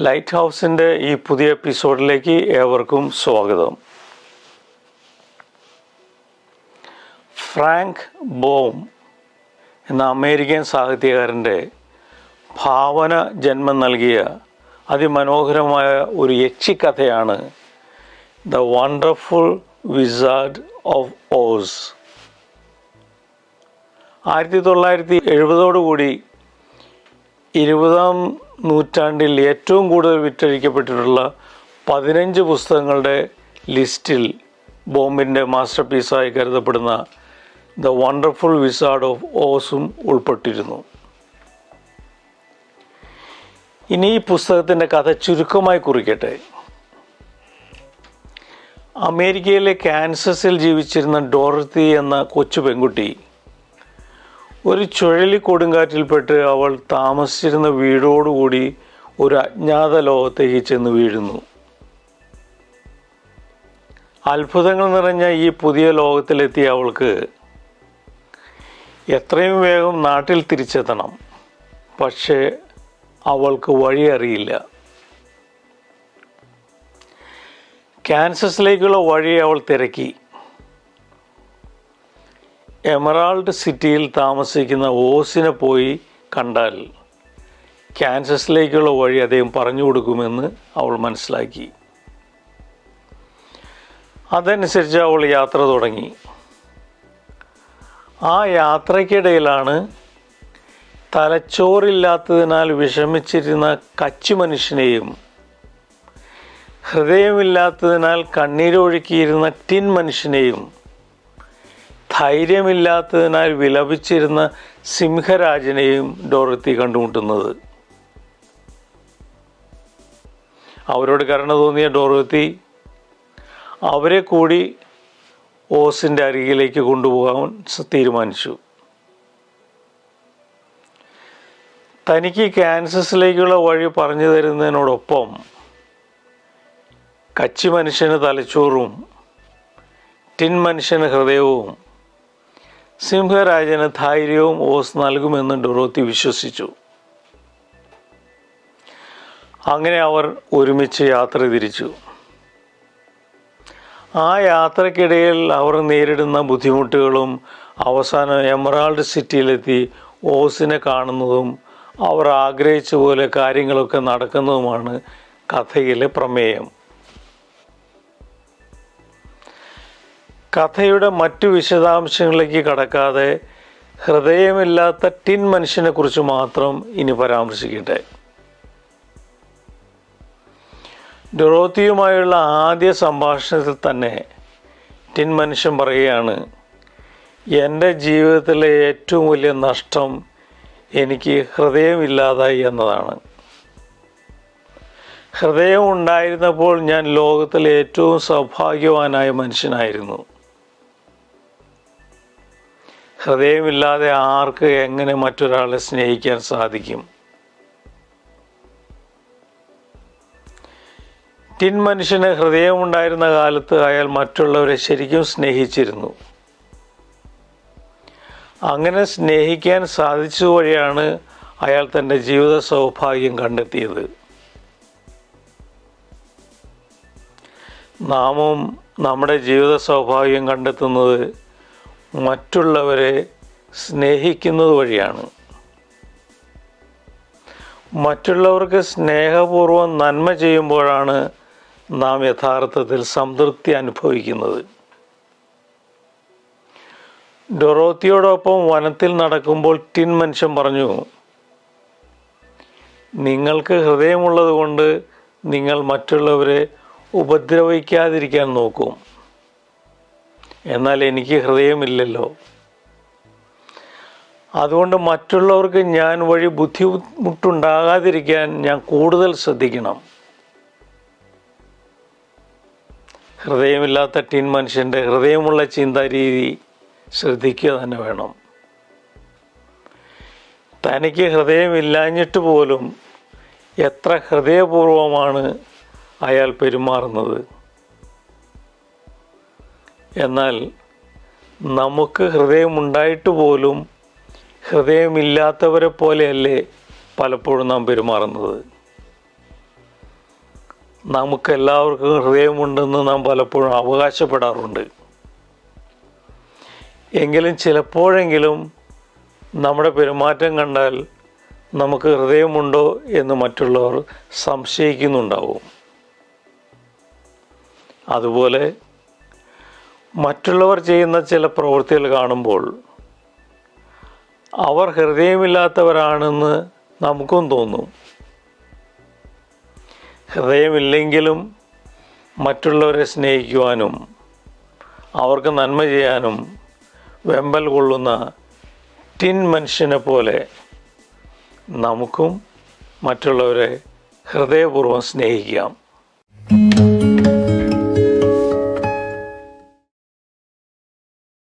Light ഹൗസിന്റെ ഈ പുതിയ എപ്പിസോഡിലേക്ക് ഏവർക്കും സ്വാഗതം. ഫ്രാങ്ക് ബോം എന്ന അമേരിക്കൻ സാഹിത്യകാരന്റെ ഭാവന ജന്മം നൽകിയ അതിമനോഹരമായ ഒരു യക്ഷിക്കഥയാണ് the wonderful wizard of Oz ആയിരത്തി തൊള്ളായിരത്തി എഴുപതോടുകൂടി ഇരുപതാം നൂറ്റാണ്ടിൽ ഏറ്റവും കൂടുതൽ വിറ്റഴിക്കപ്പെട്ടിട്ടുള്ള പതിനഞ്ച് പുസ്തകങ്ങളുടെ ലിസ്റ്റിൽ ബോംബിന്റെ മാസ്റ്റർ പീസായി കരുതപ്പെടുന്ന ദ വണ്ടർഫുൾ വിസാർഡ് ഓഫ് ഓസും ഉൾപ്പെട്ടിരുന്നു. ഇനി ഈ പുസ്തകത്തിന്റെ കഥ ചുരുക്കമായി കുറിക്കട്ടെ. അമേരിക്കയിലെ കാൻസസിൽ ജീവിച്ചിരുന്ന ഡോറത്തി എന്ന കൊച്ചു പെൺകുട്ടി ഒരു ചുഴലി കൊടുങ്കാറ്റിൽപ്പെട്ട് അവൾ താമസിച്ചിരുന്ന വീടോടുകൂടി ഒരു അജ്ഞാത ലോകത്തേക്ക് ചെന്ന് വീഴുന്നു. അത്ഭുതങ്ങൾ നിറഞ്ഞ ഈ പുതിയ ലോകത്തിലെത്തിയ അവൾക്ക് എത്രയും വേഗം നാട്ടിൽ തിരിച്ചെത്തണം. പക്ഷേ അവൾക്ക് വഴി അറിയില്ല. കാൻസസിലേക്കുള്ള വഴി അവൾ തിരക്കി. എമറാൾഡ് സിറ്റിയിൽ താമസിക്കുന്ന ഓസിനെ പോയി കണ്ടാൽ ക്യാൻസസിലേക്കുള്ള വഴി അദ്ദേഹം പറഞ്ഞു കൊടുക്കുമെന്ന് അവൾ മനസ്സിലാക്കി. അതനുസരിച്ച് അവൾ യാത്ര തുടങ്ങി. ആ യാത്രയ്ക്കിടയിലാണ് തലച്ചോറില്ലാത്തതിനാൽ വിഷമിച്ചിരുന്ന കച്ചു മനുഷ്യനെയും ഹൃദയമില്ലാത്തതിനാൽ കണ്ണീരൊഴുക്കിയിരുന്ന ടിൻ മനുഷ്യനെയും ധൈര്യമില്ലാത്തതിനാൽ വിലപിച്ചിരുന്ന സിംഹരാജനെയും ഡോറത്തി കണ്ടുമുട്ടുന്നത്. അവരോട് കരുണ തോന്നിയ ഡോറത്തി അവരെ കൂടി ഓസിന്റെ അരികിലേക്ക് കൊണ്ടുപോകാൻ തീരുമാനിച്ചു. തനിക്ക് ക്യാൻസസിലേക്കുള്ള വഴി പറഞ്ഞു തരുന്നതിനോടൊപ്പം കച്ചി മനുഷ്യന് തലച്ചോറും ടിൻ മനുഷ്യന് ഹൃദയവും സിംഹരാജന് ധൈര്യവും ഓസ് നൽകുമെന്ന് ഡൊറോത്തി വിശ്വസിച്ചു. അങ്ങനെ അവർ ഒരുമിച്ച് യാത്ര തിരിച്ചു. ആ യാത്രക്കിടയിൽ അവർ നേരിടുന്ന ബുദ്ധിമുട്ടുകളും അവസാനം എമറാൾഡ് സിറ്റിയിലെത്തി ഓസിനെ കാണുന്നതും അവർ ആഗ്രഹിച്ച പോലെ കാര്യങ്ങളൊക്കെ നടക്കുന്നതുമാണ് കഥയിലെ പ്രമേയം. കഥയുടെ മറ്റു വിശദാംശങ്ങളിലേക്ക് കടക്കാതെ ഹൃദയമില്ലാത്ത ടിൻ മനുഷ്യനെ കുറിച്ച് മാത്രം ഇനി പരാമർശിക്കട്ടെ. ഡൊറോത്തിയുമായുള്ള ആദ്യ സംഭാഷണത്തിൽ തന്നെ ടിൻ മനുഷ്യൻ പറയുകയാണ് എന്റെ ജീവിതത്തിലെ ഏറ്റവും വലിയ നഷ്ടം എനിക്ക് ഹൃദയമില്ലാതായി എന്നതാണ്. ഹൃദയം ഉണ്ടായിരുന്നപ്പോൾ ഞാൻ ലോകത്തിലെ ഏറ്റവും സൗഭാഗ്യവാനായ മനുഷ്യനായിരുന്നു. ഹൃദയമില്ലാതെ ആർക്ക് എങ്ങനെ മറ്റൊരാളെ സ്നേഹിക്കാൻ സാധിക്കും? ടിൻ മനുഷ്യന് ഹൃദയമുണ്ടായിരുന്ന കാലത്ത് അയാൾ മറ്റുള്ളവരെ ശരിക്കും സ്നേഹിച്ചിരുന്നു. അങ്ങനെ സ്നേഹിക്കാൻ സാധിച്ചു വഴിയാണ് അയാൾ തന്റെ ജീവിത സൗഭാഗ്യം കണ്ടെത്തിയത്. നാമും നമ്മുടെ ജീവിത സൗഭാഗ്യം കണ്ടെത്തുന്നത് മറ്റുള്ളവരെ സ്നേഹിക്കുന്നത് വഴിയാണ്. മറ്റുള്ളവർക്ക് സ്നേഹപൂർവം നന്മ ചെയ്യുമ്പോഴാണ് നാം യഥാർത്ഥത്തിൽ സംതൃപ്തി അനുഭവിക്കുന്നത്. ഡൊറോത്തിയോടൊപ്പം വനത്തിൽ നടക്കുമ്പോൾ ടിൻ മനുഷ്യൻ പറഞ്ഞു നിങ്ങൾക്ക് ഹൃദയമുള്ളത് കൊണ്ട് നിങ്ങൾ മറ്റുള്ളവരെ ഉപദ്രവിക്കാതിരിക്കാൻ നോക്കും. എന്നാൽ എനിക്ക് ഹൃദയമില്ലല്ലോ. അതുകൊണ്ട് മറ്റുള്ളവർക്ക് ഞാൻ വഴി ബുദ്ധിമുട്ടുണ്ടാകാതിരിക്കാൻ ഞാൻ കൂടുതൽ ശ്രദ്ധിക്കണം. ഹൃദയമില്ലാത്ത ടീൻ മനുഷ്യന്റെ ഹൃദയമുള്ള ചിന്താരീതി ശ്രദ്ധിക്കുക തന്നെ വേണം. തനിക്ക് ഹൃദയമില്ലാഞ്ഞിട്ട് പോലും എത്ര ഹൃദയപൂർവമാണ് അയാൾ പെരുമാറുന്നത്. എന്നാൽ നമുക്ക് ഹൃദയമുണ്ടായിട്ട് പോലും ഹൃദയമില്ലാത്തവരെ പോലെയല്ലേ പലപ്പോഴും നാം പെരുമാറുന്നത്? നമുക്കെല്ലാവർക്കും ഹൃദയമുണ്ടെന്ന് നാം പലപ്പോഴും അവകാശപ്പെടാറുണ്ട്. എങ്കിലും ചിലപ്പോഴെങ്കിലും നമ്മുടെ പെരുമാറ്റം കണ്ടാൽ നമുക്ക് ഹൃദയമുണ്ടോ എന്ന് മറ്റുള്ളവർ സംശയിക്കുന്നുണ്ടാവും. അതുപോലെ മറ്റുള്ളവർ ചെയ്യുന്ന ചില പ്രവൃത്തികൾ കാണുമ്പോൾ അവർ ഹൃദയമില്ലാത്തവരാണെന്ന് നമുക്കും തോന്നും. ഹൃദയമില്ലെങ്കിലും മറ്റുള്ളവരെ സ്നേഹിക്കുവാനും അവർക്ക് നന്മ ചെയ്യാനും വെമ്പൽ കൊള്ളുന്ന ടിൻ മനുഷ്യനെ പോലെ നമുക്കും മറ്റുള്ളവരെ ഹൃദയപൂർവം സ്നേഹിക്കാം.